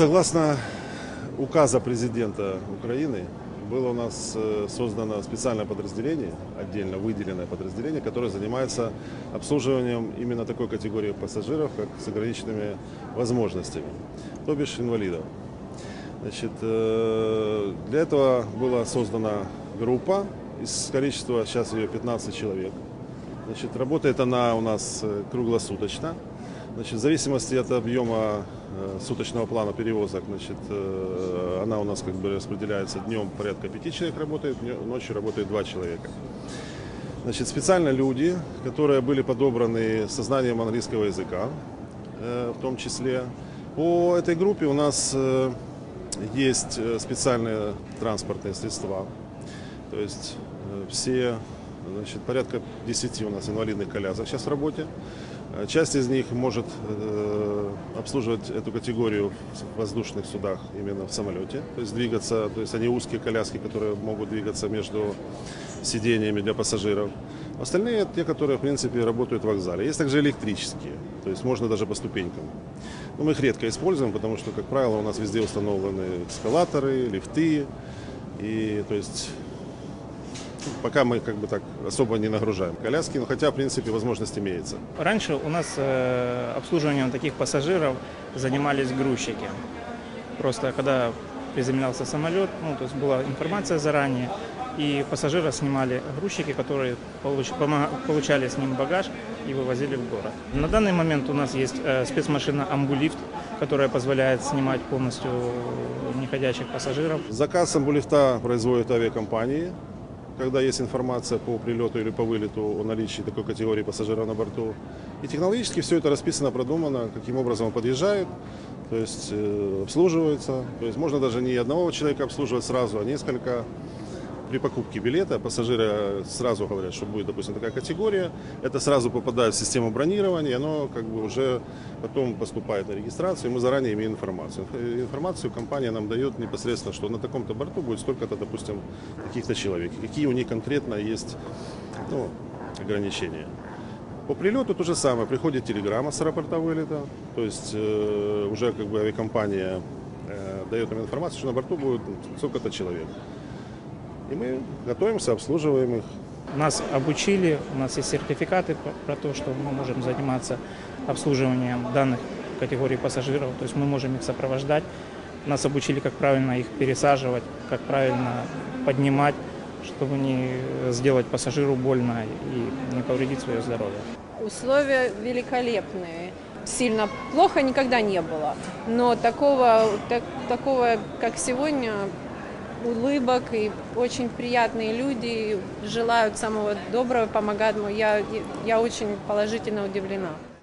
Согласно указа президента Украины, было у нас э, создано специальное подразделение, отдельно выделенное подразделение, которое занимается обслуживанием именно такой категории пассажиров, как с ограниченными возможностями, то бишь инвалидов. Значит, э, для этого была создана группа из количества, сейчас ее 15 человек. Значит, работает она у нас э, круглосуточно. Значит, в зависимости от объема э, суточного плана перевозок, значит, э, она у нас как бы распределяется днем порядка пяти человек работает, ночью работает два человека. Значит, специально люди, которые были подобраны со знанием английского языка, э, в том числе. По этой группе у нас есть специальные транспортные средства. То есть все, значит, порядка 10 у нас инвалидных колясок сейчас в работе. Э, Часть из них может э, обслуживать эту категорию в воздушных судах именно в самолете, то есть двигаться, то есть они узкие коляски, которые могут двигаться между сидениями для пассажиров. Остальные те, которые, в принципе, работают в вокзале. Есть также электрические, то есть можно даже по ступенькам. Но мы их редко используем, потому что, как правило, у нас везде установлены эскалаторы, лифты. И, то есть, пока мы как бы так особо не нагружаем коляски, но хотя, в принципе, возможность имеется. Раньше у нас э, обслуживанием таких пассажиров занимались грузчики. Просто когда приземлялся самолет, ну, то есть была информация заранее, и пассажира снимали грузчики, которые получ- получали с ним багаж и вывозили в город. На данный момент у нас есть э, спецмашина «Амбулифт», которая позволяет снимать полностью неходящих пассажиров. Заказ амбулифта производят авиакомпании, когда есть информация по прилету или по вылету о наличии такой категории пассажиров на борту. И технологически все это расписано, продумано, каким образом он подъезжает, то есть э, обслуживается. То есть можно даже не одного человека обслуживать сразу, а несколько. При покупке билета пассажиры сразу говорят, что будет, допустим, такая категория. Это сразу попадает в систему бронирования, оно как бы уже потом поступает на регистрацию. и Мы заранее имеем информацию. Инф- Информацию компания нам дает непосредственно, что на таком-то борту будет столько-то, допустим, каких-то человек. Какие у них конкретно есть ну, ограничения. По прилету то же самое. Приходит телеграмма с аэропорта вылета. То есть э, уже как бы авиакомпания э, дает нам информацию, что на борту будет столько-то человек. И мы готовимся, обслуживаем их. Нас обучили, у нас есть сертификаты про, то, что мы можем заниматься обслуживанием данных категорий пассажиров, то есть мы можем их сопровождать. Нас обучили, как правильно их пересаживать, как правильно поднимать, чтобы не сделать пассажиру больно и не повредить свое здоровье. Условия великолепные. Сильно плохо никогда не было. Но такого, так- такого как сегодня, улыбок и очень приятные люди желают самого доброго, помогают. Я, я очень положительно удивлена.